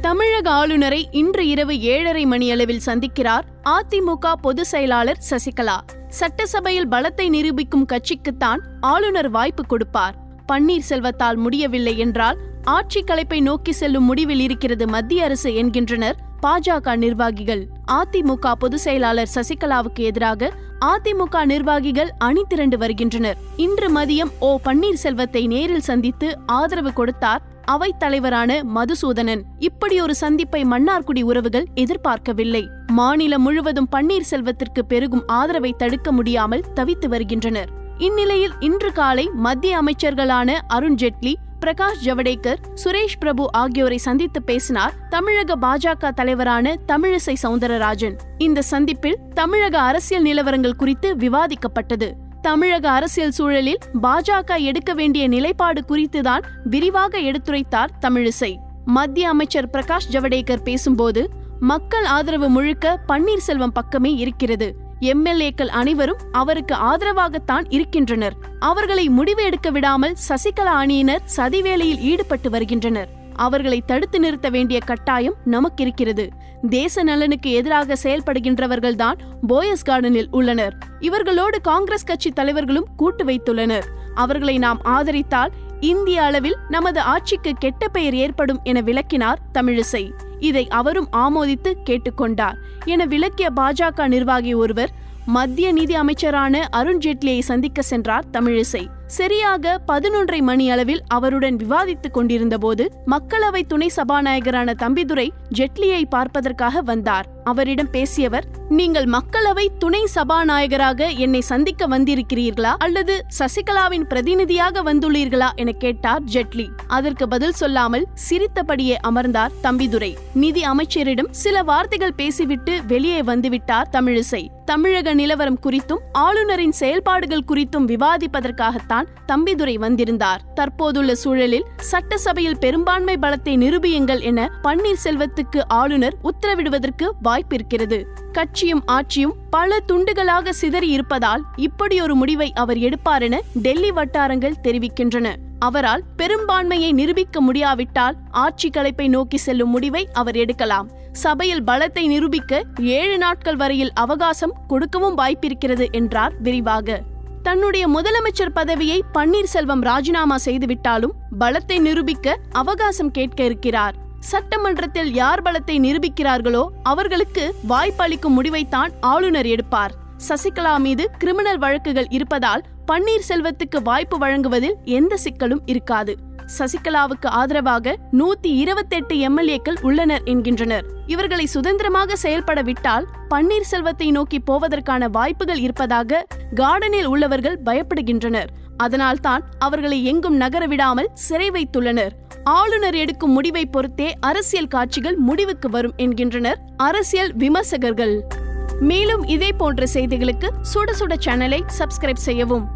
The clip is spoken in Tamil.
தமிழக ஆளுநரை இன்று இரவு ஏழரை மணியளவில் சந்திக்கிறார் அதிமுக பொதுச் செயலாளர் சசிகலா. சட்டசபையில் பலத்தை நிரூபிக்கும் கட்சிக்குத்தான் ஆளுநர் வாய்ப்பு கொடுப்பார். பன்னீர்செல்வத்தால் முடியவில்லை என்றால் ஆட்சி கலைப்பை நோக்கி செல்லும் முடிவில் இருக்கிறது மத்திய அரசு என்கின்றனர் பாஜக நிர்வாகிகள். அதிமுக பொதுச் செயலாளர் சசிகலாவுக்கு எதிராக அதிமுக நிர்வாகிகள் அணி திரண்டு வருகின்றனர். இன்று மதியம் ஓ பன்னீர்செல்வத்தை நேரில் சந்தித்து ஆதரவு கொடுத்தார் அவைத் தலைவரான மதுசூதனன். இப்படி ஒரு சந்திப்பை மன்னார்குடி உறவுகள் எதிர்பார்க்கவில்லை. மாநிலம் முழுவதும் பன்னீர்செல்வத்திற்கு பெருகும் ஆதரவை தடுக்க முடியாமல் தவித்து வருகின்றனர். இந்நிலையில் இன்று காலை மத்திய அமைச்சர்களான அருண் ஜேட்லி பிரகாஷ் ஜவடேகர் சுரேஷ் பிரபு ஆகியோரை சந்தித்து பேசினார் தமிழக பாஜக தலைவரான தமிழிசை சவுந்தரராஜன். இந்த சந்திப்பில் தமிழக அரசியல் நிலவரங்கள் குறித்து விவாதிக்கப்பட்டது. தமிழக அரசியல் சூழலில் பாஜக எடுக்க வேண்டிய நிலைப்பாடு குறித்துதான் விரிவாக எடுத்துரைத்தார் தமிழிசை. மத்திய அமைச்சர் பிரகாஷ் ஜவடேகர் பேசும்போது மக்கள் ஆதரவு முழுக்க பன்னீர்செல்வம் பக்கமே இருக்கிறது. எம்எல்ஏக்கள் அனைவரும் அவருக்கு ஆதரவாகத்தான் இருக்கின்றனர். அவர்களை முடிவு எடுக்க விடாமல் சசிகலா அணியினர் சதிவேலையில் ஈடுபட்டு வருகின்றனர். அவர்களை தடுத்து நிறுத்த வேண்டிய கட்டாயம் நமக்கு இருக்கிறது தேச நலனுக்கு எதிராக செயல்படுகின்றவர்கள்தான் போயஸ் கார்டனில் உள்ளனர். இவர்களோடு காங்கிரஸ் கட்சி தலைவர்களும் கூட்டு வைத்துள்ளனர். அவர்களை நாம் ஆதரித்தால் இந்திய அளவில் நமது ஆட்சிக்கு கெட்ட பெயர் ஏற்படும் என விளக்கினார் தமிழிசை. இதை அவரும் ஆமோதித்து கேட்டுக்கொண்டார். என விளக்கிய பாஜக நிர்வாகி ஒருவர் மத்திய நிதி அமைச்சரான அருண் ஜேட்லியை சந்திக்க சென்றார் தமிழிசை. சரியாக பதினொன்றை மணி அளவில் அவருடன் விவாதித்துக் கொண்டிருந்த போது மக்களவை துணை சபாநாயகரான தம்பிதுரை ஜெட்லியை பார்ப்பதற்காக வந்தார். அவரிடம் பேசியவர் நீங்கள் மக்களவை துணை சபாநாயகராக என்னை சந்திக்க வந்திருக்கிறீர்களா? அல்லது சசிகலாவின் பிரதிநிதியாக வந்துள்ளீர்களா? என கேட்டார் ஜெட்லி. அதற்கு பதில் சொல்லாமல் சிரித்தபடியே அமர்ந்தார் தம்பிதுரை. நிதி அமைச்சரிடம் சில வார்த்தைகள் பேசிவிட்டு வெளியே வந்துவிட்டார் தமிழிசை. தமிழக நிலவரம் குறித்தும் ஆளுநரின் செயல்பாடுகள் குறித்தும் விவாதிப்பதற்காகத்தான் தம்பிதுரை வந்திருந்தார். தற்போதுள்ள சூழலில் சட்டசபையில் பெரும்பான்மை பலத்தை நிரூபியுங்கள் என பன்னீர்செல்வத்துக்கு ஆளுநர் உத்தரவிடுவதற்கு வாய்ப்பிருக்கிறது. கட்சியும் ஆட்சியும் பல துண்டுகளாக சிதறி இருப்பதால் இப்படி ஒரு முடிவை அவர் எடுப்பார் என டெல்லி வட்டாரங்கள் தெரிவிக்கின்றன. அவரால் பெரும்பான்மையை நிரூபிக்க முடியாவிட்டால் ஆட்சி கலைப்பை நோக்கி செல்லும் முடிவை அவர் எடுக்கலாம். சபையில் பலத்தை நிரூபிக்க ஏழு நாட்கள் வரையில் அவகாசம் கொடுக்கவும் வாய்ப்பிருக்கிறது என்றார் விரிவாக. தன்னுடைய முதலமைச்சர் பதவியை பன்னீர்செல்வம் ராஜினாமா செய்துவிட்டாலும் பலத்தை நிரூபிக்க அவகாசம் கேட்க இருக்கிறார். சட்டமன்றத்தில் யார் பலத்தை நிரூபிக்கிறார்களோ அவர்களுக்கு வாய்ப்பளிக்கும் முடிவைத்தான் ஆளுநர் எடுப்பார். சசிகலா மீது கிரிமினல் வழக்குகள் இருப்பதால் பன்னீர்செல்வத்துக்கு வாய்ப்பு வழங்குவதில் எந்த சிக்கலும் இருக்காது. சசிகலாவுக்கு ஆதரவாக நூத்தி இருபத்தெட்டு எம்எல்ஏக்கள் உள்ளனர் என்கின்றனர். இவர்களை சுதந்திரமாக செயல்பட விட்டால் பன்னீர்செல்வத்தை நோக்கி போவதற்கான வாய்ப்புகள் இருப்பதாக கார்டனில் உள்ளவர்கள் பயப்படுகின்றனர். அதனால்தான் அவர்களை எங்கும் நகர விடாமல் சிறை வைத்துள்ளனர். ஆளுநர் எடுக்கும் முடிவை பொறுத்தே அரசியல் காட்சிகள் முடிவுக்கு வரும் என்கின்றனர் அரசியல் விமர்சகர்கள். மேலும் இதே போன்ற செய்திகளுக்கு சுட சுட சேனலை சப்ஸ்கிரைப் செய்யவும்.